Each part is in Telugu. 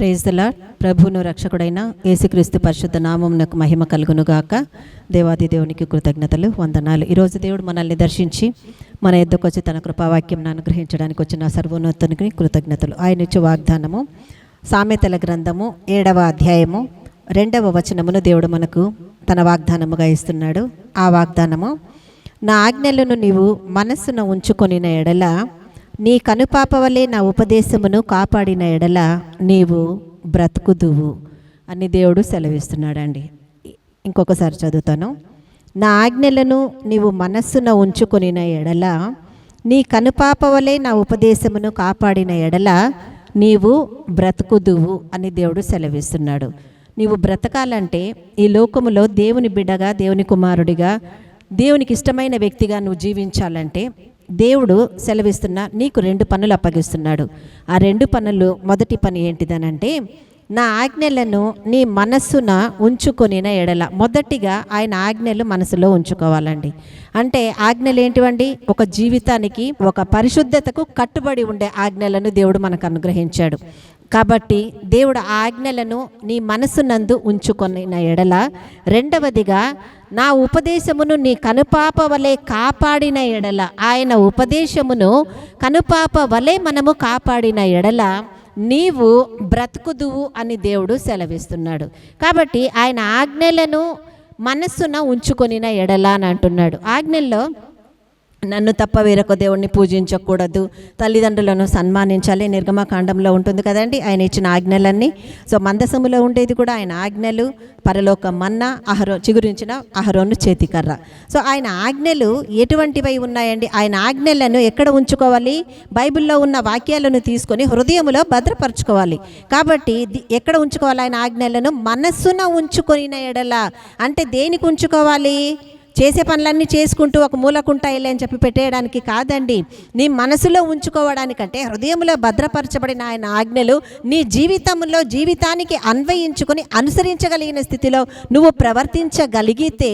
ప్రేజ్దల ప్రభువును రక్షకుడైన యేసుక్రీస్తు పరిశుద్ధ నామమునకు మహిమ కలుగునుగాక. దేవాది దేవునికి కృతజ్ఞతలు వందనాలు. ఈరోజు దేవుడు మనల్ని దర్శించి మన ఎద్దుకు వచ్చి తన కృపావాక్యం అనుగ్రహించడానికి వచ్చిన సర్వోన్నతునికి కృతజ్ఞతలు. ఆయన ఇచ్చే వాగ్దానము సామెతల గ్రంథము ఏడవ అధ్యాయము రెండవ వచనమును దేవుడు మనకు తన వాగ్దానముగా ఇస్తున్నాడు. ఆ వాగ్దానము నా ఆజ్ఞలను నీవు మనస్సును ఉంచుకొనిన ఎడల నీ కనుపాపవలే నా ఉపదేశమును కాపాడిన ఎడల నీవు బ్రతుకుదువు అని దేవుడు సెలవిస్తున్నాడండి. ఇంకొకసారి చదువుతాను. నా ఆజ్ఞలను నీవు మనస్సున ఉంచుకొనిన ఎడల నీ కనుపాప వలె నా ఉపదేశమును కాపాడిన ఎడల నీవు బ్రతుకుదువు అని దేవుడు సెలవిస్తున్నాడు. నీవు బ్రతకాలంటే ఈ లోకములో దేవుని బిడ్డగా దేవుని కుమారుడిగా దేవునికి ఇష్టమైన వ్యక్తిగా నువ్వు జీవించాలంటే దేవుడు సెలవిస్తున్న నీకు రెండు పనులు అప్పగిస్తున్నాడు. ఆ రెండు పనులు మొదటి పని ఏంటిదనంటే నా ఆజ్ఞలను నీ మనస్సున ఉంచుకొనిన ఎడల. మొదటిగా ఆయన ఆజ్ఞలు మనసులో ఉంచుకోవాలండి. అంటే ఆజ్ఞలు ఏంటివండి ఒక జీవితానికి ఒక పరిశుద్ధతకు కట్టుబడి ఉండే ఆజ్ఞలను దేవుడు మనకు అనుగ్రహించాడు. కాబట్టి దేవుడు ఆజ్ఞలను నీ మనసునందు ఉంచుకొనిన ఎడల. రెండవదిగా నా ఉపదేశమును నీ కనుపాప వలె కాపాడిన ఎడల. ఆయన ఉపదేశమును కనుపాప వలె మనము కాపాడిన ఎడల. నీవు బ్రతుకుదువు అని దేవుడు సెలవిస్తున్నాడు. కాబట్టి ఆయన ఆజ్ఞలను మనస్సున ఉంచుకొనిన ఎడల అని అంటున్నాడు. ఆజ్ఞల్లో నన్ను తప్ప వేరొక దేవుణ్ణి పూజించకూడదు. తల్లిదండ్రులను సన్మానించాలి. నిర్గమకాండంలో ఉంటుంది కదండి ఆయన ఇచ్చిన ఆజ్ఞలన్నీ. సో మందసములో ఉండేది కూడా ఆయన ఆజ్ఞలు పరలోక మన్న అహరో చిగురించిన అహరోను చేతికర్ర. సో ఆయన ఆజ్ఞలు ఎటువంటివై ఉన్నాయండి? ఆయన ఆజ్ఞలను ఎక్కడ ఉంచుకోవాలి? బైబిల్లో ఉన్న వాక్యాలను తీసుకొని హృదయములో భద్రపరచుకోవాలి. కాబట్టి ఎక్కడ ఉంచుకోవాలి ఆయన ఆజ్ఞలను? మనస్సున ఉంచుకొని ఎడల. అంటే దేనికి ఉంచుకోవాలి? చేసే పనులన్నీ చేసుకుంటూ ఒక మూలకుంటాయిలే అని చెప్పి పెట్టేయడానికి కాదండి. నీ మనసులో ఉంచుకోవడానికంటే హృదయంలో భద్రపరచబడిన ఆయన ఆజ్ఞలు నీ జీవితంలో జీవితానికి అన్వయించుకొని అనుసరించగలిగిన స్థితిలో నువ్వు ప్రవర్తించగలిగితే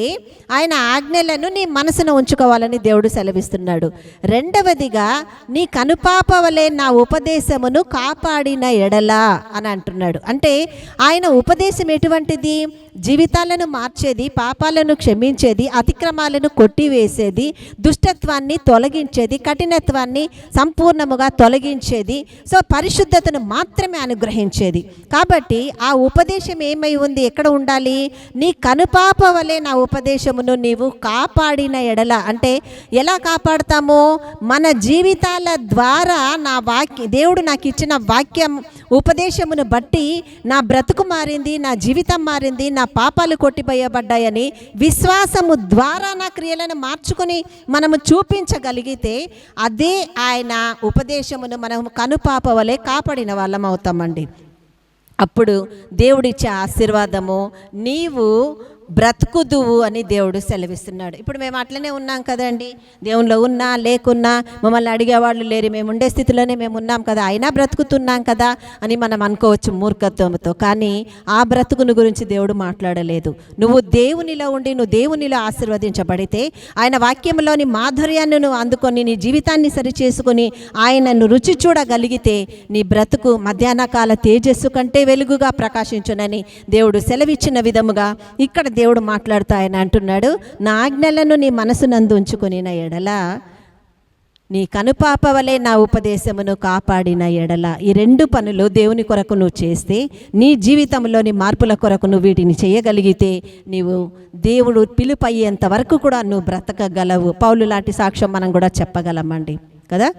ఆయన ఆజ్ఞలను నీ మనసును ఉంచుకోవాలని దేవుడు సెలవిస్తున్నాడు. రెండవదిగా నీ కనుపాప వలె నా ఉపదేశమును కాపాడిన ఎడల అని అంటున్నాడు. అంటే ఆయన ఉపదేశం ఎటువంటిది? జీవితాలను మార్చేది పాపాలను క్షమించేది అతి అతిక్రమాలను కొట్టివేసేది దుష్టత్వాన్ని తొలగించేది కఠినత్వాన్ని సంపూర్ణముగా తొలగించేది సో పరిశుద్ధతను మాత్రమే అనుగ్రహించేది. కాబట్టి ఆ ఉపదేశం ఏమై ఉంది? ఎక్కడ ఉండాలి? నీ కనుపాప వలె నా ఉపదేశమును నీవు కాపాడిన ఎడల. అంటే ఎలా కాపాడతామో? మన జీవితాల ద్వారా నా వాక్య దేవుడు నాకు ఇచ్చిన వాక్యం ఉపదేశమును బట్టి నా బ్రతుకు మారింది నా జీవితం మారింది నా పాపాలు కొట్టిపోయబడ్డాయని విశ్వాసము ద్వారా నా క్రియలను మార్చుకొని మనము చూపించగలిగితే అదే ఆయన ఉపదేశమును మనం కనుపాప వలె కాపాడిన వాళ్ళం అవుతామండి. అప్పుడు దేవుడిచ్చే ఆశీర్వాదము నీవు బ్రతుకుదువు అని దేవుడు సెలవిస్తున్నాడు. ఇప్పుడు మేము అట్లనే ఉన్నాం కదండి. దేవునిలో ఉన్నా లేకున్నా మమ్మల్ని అడిగేవాళ్ళు లేరు. మేము ఉండే స్థితిలోనే మేము ఉన్నాం కదా. అయినా బ్రతుకుతున్నాం కదా అని మనం అనుకోవచ్చు మూర్ఖత్వంతో కానీ ఆ బ్రతుకును గురించి దేవుడు మాట్లాడలేదు. నువ్వు దేవునిలో ఉండి నువ్వు దేవునిలో ఆశీర్వదించబడితే ఆయన వాక్యంలోని మాధుర్యాన్ని నువ్వు అందుకొని నీ జీవితాన్ని సరిచేసుకొని ఆయనను రుచి చూడగలిగితే నీ బ్రతుకు మధ్యాహ్న కాల తేజస్సు కంటే వెలుగుగా ప్రకాశించునని దేవుడు సెలవిచ్చిన విధముగా ఇక్కడ దేవుడు మాట్లాడుతూ ఆయన అంటున్నాడు నా ఆజ్ఞలను నీ మనసునందు ఉంచుకొని నా ఎడల నీ కనుపాప వలె నా ఉపదేశమును కాపాడిన ఎడల. ఈ రెండు పనులు దేవుని కొరకు నువ్వు చేస్తే నీ జీవితంలోని మార్పుల కొరకు నువ్వు వీటిని చేయగలిగితే నీవు దేవుడు పిలుపయ్యేంత వరకు కూడా నువ్వు బ్రతకగలవు. పౌలు లాంటి సాక్ష్యం మనం కూడా చెప్పగలమండి కదా?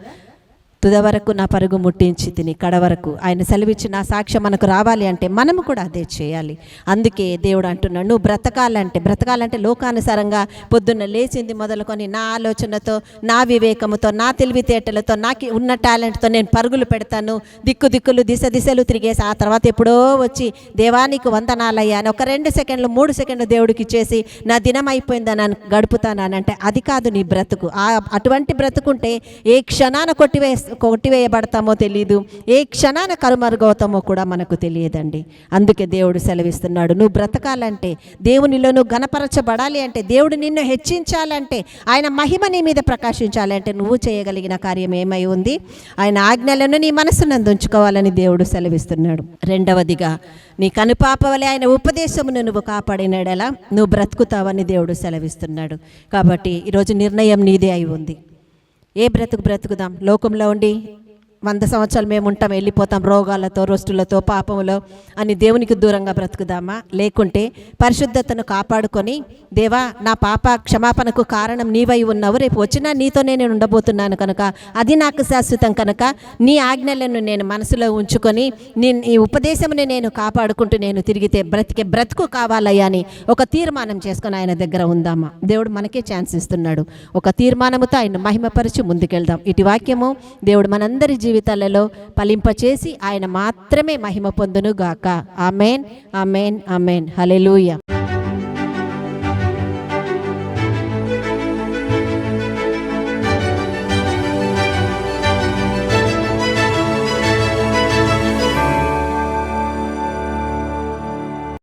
తుద వరకు నా పరుగు ముట్టించి తిని కడ వరకు. ఆయన సెలవిచ్చి నా సాక్ష్యం మనకు రావాలి అంటే మనము కూడా అదే చేయాలి. అందుకే దేవుడు అంటున్నాడు నువ్వు బ్రతకాలంటే బ్రతకాలంటే లోకానుసారంగా పొద్దున్న లేచింది మొదలుకొని నా ఆలోచనతో నా వివేకముతో నా తెలివితేటలతో నాకు ఉన్న టాలెంట్తో నేను పరుగులు పెడతాను. దిక్కు దిక్కులు దిశ దిశలు తిరిగేసి ఆ తర్వాత ఎప్పుడో వచ్చి దేవానికి వందనాలయ్యా అని ఒక రెండు సెకండ్లు మూడు సెకండ్లు దేవుడికి ఇచ్చేసి నా దినం అయిపోయిందని గడుపుతాను అని అంటే అది కాదు నీ బ్రతుకు. ఆ అటువంటి బ్రతుకుంటే ఏ క్షణాన కొట్టివేస్తా కొట్టివేయబడతామో తెలియదు ఏ క్షణాన కరుమరుగవుతామో కూడా మనకు తెలియదండి. అందుకే దేవుడు సెలవిస్తున్నాడు నువ్వు బ్రతకాలంటే దేవునిలో నువ్వు గణపరచబడాలి అంటే దేవుడు నిన్ను హెచ్చించాలంటే ఆయన మహిమ నీ మీద ప్రకాశించాలంటే నువ్వు చేయగలిగిన కార్యం ఏమై ఉంది? ఆయన ఆజ్ఞలను నీ మనసునందు ఉంచుకోవాలని దేవుడు సెలవిస్తున్నాడు. రెండవదిగా నీ కనుపాప వలె ఆయన ఉపదేశమును నువ్వు కాపాడినడలా నువ్వు బ్రతుకుతావని దేవుడు సెలవిస్తున్నాడు. కాబట్టి ఈరోజు నిర్ణయం నీదే అయి ఉంది. ఏ బ్రతుకు బ్రతుకుదాం? లోకంలో ఉండి వంద సంవత్సరాలు మేము ఉంటాం వెళ్ళిపోతాం రోగాలతో రొస్టులతో పాపములో అని దేవునికి దూరంగా బ్రతుకుదామా? లేకుంటే పరిశుద్ధతను కాపాడుకొని దేవా నా పాప క్షమాపణకు కారణం నీవై ఉన్నావు రేపు వచ్చినా నీతోనే నేను ఉండబోతున్నాను కనుక అది నాకు శాశ్వతం కనుక నీ ఆజ్ఞలను నేను మనసులో ఉంచుకొని నీ ఈ ఉపదేశముని నేను కాపాడుకుంటూ నేను తిరిగితే బ్రతికే బ్రతుకు కావాలయ్యా అని ఒక తీర్మానం చేసుకొని ఆయన దగ్గర ఉందామా? దేవుడు మనకే ఛాన్స్ ఇస్తున్నాడు. ఒక తీర్మానముతో ఆయన మహిమపరిచి ముందుకెళ్దాం. ఇటు వాక్యము దేవుడు మనందరి జీవితాలలో ఫలింపచేసి ఆయన మాత్రమే మహిమ పొందును గాక ఆమెన్ ఆమెన్ ఆమెన్. హలెలూయ